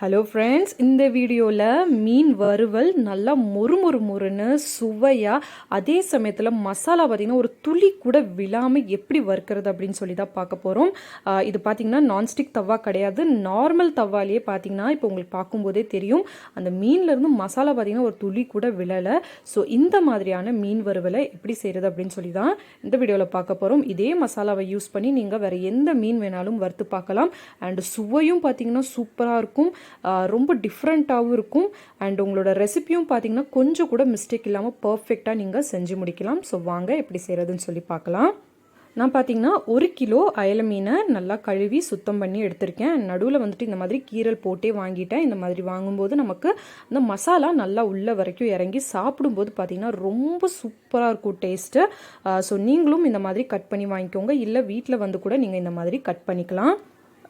Hello friends இந்த வீடியோவில் மீன் வறுவல் நல்லா மொறு மொறு மொறுன்னு சுவையாக அதே சமயத்தில் மசாலா பார்த்திங்கன்னா ஒரு துளி கூட விழாமல் எப்படி வறுக்கிறது அப்படின்னு சொல்லி தான் பார்க்க போகிறோம் இது பார்த்திங்கன்னா நான்ஸ்டிக் தவா கிடையாது. நார்மல் தவாலேயே பார்த்திங்கன்னா இப்போ உங்களுக்கு பார்க்கும்போதே தெரியும். அந்த மீன்லேருந்து மசாலா பார்த்திங்கன்னா ஒரு துளி கூட விழலை. ஸோ இந்த மாதிரியான மீன் வறுவலை எப்படி செய்கிறது அப்படின்னு சொல்லி தான் இந்த வீடியோவில் பார்க்க போகிறோம் இதே மசாலாவை யூஸ் பண்ணி நீங்கள் வேறு எந்த மீன் வேணாலும் வறுத்து பார்க்கலாம். அண்டு சுவையும் பார்த்திங்கன்னா சூப்பராக இருக்கும். ரொம்ப டிஃப்ரெண்ட்டாகவும் இருக்கும். அண்ட் உங்களோட ரெசிப்பியும் பார்த்தீங்கன்னா கொஞ்சம் கூட மிஸ்டேக் இல்லாமல் பர்ஃபெக்டாக நீங்கள் செஞ்சு முடிக்கலாம். ஸோ வாங்க எப்படி செய்கிறதுன்னு சொல்லி பார்க்கலாம். நான் பார்த்தீங்கன்னா ஒரு கிலோ அயல மீனை நல்லா கழுவி சுத்தம் பண்ணி எடுத்திருக்கேன். நடுவில் வந்துட்டு இந்த மாதிரி கீரல் போட்டே வாங்கிட்டேன். இந்த மாதிரி வாங்கும்போது நமக்கு அந்த மசாலா நல்லா உள்ள வரைக்கும் இறங்கி சாப்பிடும்போது பார்த்தீங்கன்னா ரொம்ப சூப்பராக இருக்கும் டேஸ்ட்டு ஸோ நீங்களும் இந்த மாதிரி கட் பண்ணி வாங்கிக்கோங்க. இல்லை வீட்டில் வந்து கூட நீங்கள் இந்த மாதிரி கட் பண்ணிக்கலாம்.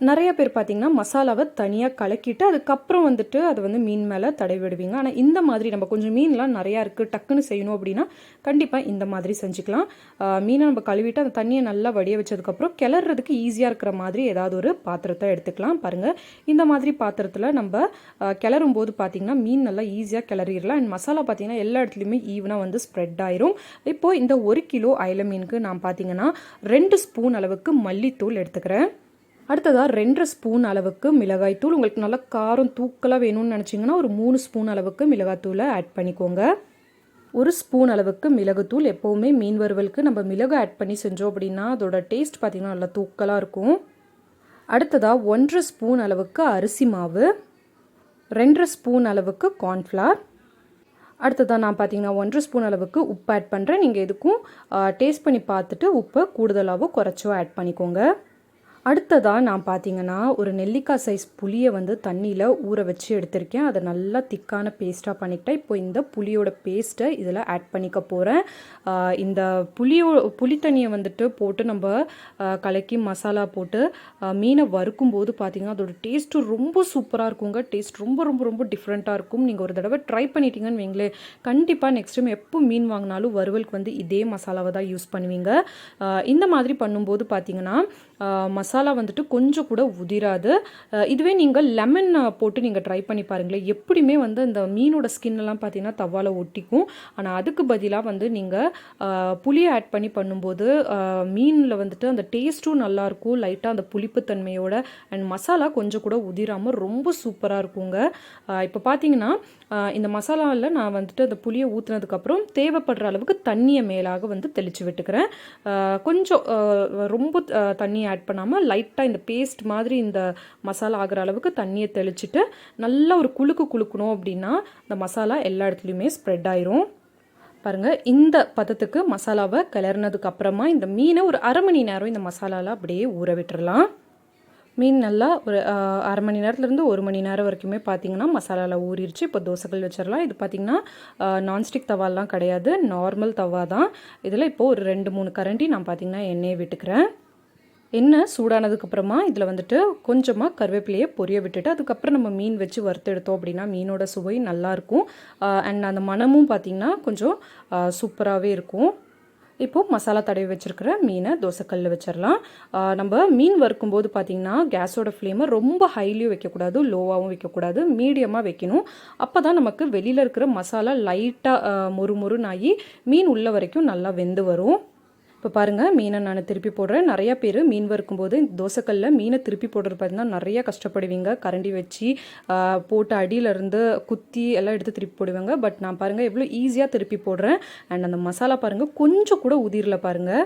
நிறைய பேர் பார்த்திங்கன்னா மசாலாவை தனியாக கலக்கிட்டு அதுக்கப்புறம் வந்துட்டு அதை வந்து மீன் மேலே தடவி விடுவீங்க. ஆனால் இந்த மாதிரி நம்ம கொஞ்சம் மீன்லாம் நிறையா இருக்குது டக்குன்னு செய்யணும் அப்படின்னா கண்டிப்பாக இந்த மாதிரி செஞ்சுக்கலாம். மீனை நம்ம கழுவிட்டு அந்த தண்ணியை நல்லா வடிய வச்சதுக்கப்புறம் கிளறதுக்கு ஈஸியாக இருக்கிற மாதிரி ஏதாவது ஒரு பாத்திரத்தை எடுத்துக்கலாம். பாருங்கள் இந்த மாதிரி பாத்திரத்தில் நம்ம கிளறும் போது பார்த்திங்கன்னா மீன் நல்லா ஈஸியாக கிளறிடலாம். அண்ட் மசாலா பார்த்தீங்கன்னா எல்லா இடத்துலையுமே ஈவனாக வந்து ஸ்ப்ரெட் ஆயிரும். இப்போது இந்த ஒரு கிலோ அயல மீனுக்கு நான் பார்த்தீங்கன்னா ரெண்டு ஸ்பூன் அளவுக்கு மல்லித்தூள் எடுத்துக்கிறேன். அடுத்ததாக ரெண்டரை ஸ்பூன் அளவுக்கு மிளகாய்த்தூள் உங்களுக்கு நல்லா காரம் தூக்கலாக வேணும்னு நினச்சிங்கன்னா ஒரு மூணு ஸ்பூன் அளவுக்கு மிளகாத்தூளை ஆட் பண்ணிக்கோங்க. ஒரு ஸ்பூன் அளவுக்கு மிளகுத்தூள் எப்போவுமே மீன் வறுவலுக்கு நம்ம மிளகு ஆட் பண்ணி செஞ்சோம் அப்படின்னா அதோட டேஸ்ட் பார்த்திங்கன்னா நல்லா தூக்கலாக இருக்கும். அடுத்ததாக ஒன்றரை ஸ்பூன் அளவுக்கு அரிசி மாவு ரெண்டரை ஸ்பூன் அளவுக்கு கார்ன்ஃப்ளவர் அடுத்ததாக நான் பார்த்தீங்கன்னா ஒன்றரை ஸ்பூன் அளவுக்கு உப்பு ஆட் பண்ணுறேன் நீங்கள் எதுக்கும் டேஸ்ட் பண்ணி பார்த்துட்டு உப்பை கூடுதலாகவோ குறைச்சோ ஆட் பண்ணிக்கோங்க. அடுத்ததாக நான் பார்த்தீங்கன்னா ஒரு நெல்லிக்காய் சைஸ் புளியை வந்து தண்ணியில் ஊற வச்சு எடுத்திருக்கேன். அதை நல்லா திக்கான பேஸ்ட்டாக பண்ணிக்கிட்டேன் இப்போ இந்த புளியோட பேஸ்ட்டை இதில் ஆட் பண்ணிக்க போகிறேன் இந்த புளியோ புளி தண்ணியை வந்துட்டு போட்டு நம்ம கலக்கி மசாலா போட்டு மீனை வறுக்கும் போது பார்த்தீங்கன்னா அதோட டேஸ்ட்டு ரொம்ப சூப்பராக இருக்குங்க. டேஸ்ட் ரொம்ப ரொம்ப ரொம்ப டிஃப்ரெண்ட்டாக இருக்கும். நீங்கள் ஒரு தடவை ட்ரை பண்ணிட்டீங்கன்னு வைங்களேன் கண்டிப்பாக நெக்ஸ்ட் டைம் எப்போ மீன் வாங்கினாலும் வறுவலுக்கு வந்து இதே மசாலாவை தான் யூஸ் பண்ணுவீங்க. இந்த மாதிரி பண்ணும்போது பார்த்தீங்கன்னா மசாலா மசாலா வந்துட்டு கொஞ்சம் கூட உதிராது. இதுவே நீங்கள் லெமன் போட்டு நீங்கள் ட்ரை பண்ணி பாருங்களேன். எப்படியுமே வந்து இந்த மீனோட ஸ்கின்னெல்லாம் பார்த்தீங்கன்னா தவால ஒட்டிக்கும். ஆனால் அதுக்கு பதிலாக வந்து நீங்கள் புளியை ஆட் பண்ணி பண்ணும்போது மீனில் வந்துட்டு அந்த டேஸ்ட்டும் நல்லாயிருக்கும் லைட்டாக அந்த புளிப்புத்தன்மையோட அண்ட் மசாலா கொஞ்சம் கூட உதிராமல் ரொம்ப சூப்பராக இருக்குங்க. இப்போ பார்த்தீங்கன்னா இந்த மசாலாவில் நான் வந்துட்டு அந்த புளியை ஊற்றுனதுக்கப்புறம் தேவைப்படுற அளவுக்கு தண்ணியை மேலாக வந்து தெளித்து விட்டுக்கிறேன். கொஞ்சம் ரொம்ப தண்ணி ஆட் பண்ணாமல் லைட்டாக இந்த பேஸ்ட் மாதிரி இந்த மசாலா ஆகிற அளவுக்கு தண்ணியை தெளிச்சுட்டு நல்லா ஒரு குழுக்கு குழுக்கணும் அப்படின்னா இந்த மசாலா எல்லா இடத்துலையுமே ஸ்ப்ரெட் ஆயிரும். பாருங்கள் இந்த பதத்துக்கு மசாலாவை கிளறினதுக்கு அப்புறமா இந்த மீனை ஒரு அரை மணி நேரம் இந்த மசாலாவில் அப்படியே ஊற விட்டுறலாம். மீன் நல்லா ஒரு அரை மணி நேரத்துலேருந்து ஒரு மணி நேரம் வரைக்குமே பார்த்தீங்கன்னா மசாலாவில் ஊறிடுச்சு இப்போ தோசைகள் வச்சிடலாம். இது பார்த்திங்கன்னா நான்ஸ்டிக் தவாலாம் கிடையாது. நார்மல் தவா தான். இதில் இப்போது ஒரு ரெண்டு மூணு கரண்டி நான் பார்த்திங்கன்னா எண்ணெயை விட்டுக்கிறேன். எண்ணெய் சூடானதுக்கப்புறமா இதில் வந்துட்டு கொஞ்சமாக கருவேப்பிலையை பொரிய விட்டுட்டு அதுக்கப்புறம் நம்ம மீன் வச்சு வறுத்து எடுத்தோம் அப்படின்னா மீனோட சுவை நல்லாயிருக்கும் அண்ட் அந்த மனமும் பார்த்திங்கன்னா கொஞ்சம் சூப்பராகவே இருக்கும். இப்போது மசாலா தடவி வச்சுருக்கிற மீனை தோசைக்கல்லில் வச்சிடலாம் நம்ம மீன் வறுக்கும்போது பார்த்திங்கன்னா கேஸோட ஃப்ளேமை ரொம்ப ஹைலியும் வைக்கக்கூடாது லோவாகவும் வைக்கக்கூடாது மீடியமாக வைக்கணும். அப்போ தான் நமக்கு வெளியில் இருக்கிற மசாலா லைட்டாக மொறு மொறுனாகி மீன் உள்ள வரைக்கும் நல்லா வெந்து வரும். இப்போ பாருங்கள் மீனை நான் திருப்பி போடுறேன். நிறையா பேர் மீன் வறுக்கும்போது தோசைக்கல்லில் மீனை திருப்பி போடுறது பார்த்தீங்கன்னா நிறையா கஷ்டப்படுவீங்க. கரண்டி வச்சு போட்டு அடியிலேருந்து குத்தி எல்லாம் எடுத்து திருப்பி போடுவாங்க. பட் நான் பாருங்கள் எவ்வளோ ஈஸியாக திருப்பி போடுறேன். அண்ட் அந்த மசாலா பாருங்கள் கொஞ்சம் கூட உதிரில் பாருங்கள்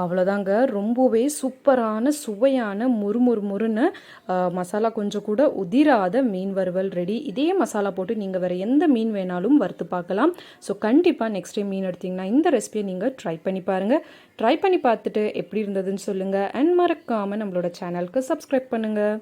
அவ்வளோதாங்க ரொம்பவே சூப்பரான சுவையான முறு முறுன்னு மசாலா கொஞ்சம் கூட உதிராத மீன் வறுவல் ரெடி இதே மசாலா போட்டு நீங்கள் வேறு எந்த மீன் வேணாலும் வறுத்து பார்க்கலாம். ஸோ கண்டிப்பாக நெக்ஸ்ட் டைம் மீன் எடுத்திங்கன்னா இந்த ரெசிபியை நீங்கள் ட்ரை பண்ணி பாருங்கள் ட்ரை பண்ணி பார்த்துட்டு எப்படி இருந்ததுன்னு சொல்லுங்கள் அண்ட் மறக்காமல் நம்மளோட சேனலுக்கு சப்ஸ்கிரைப் பண்ணுங்கள்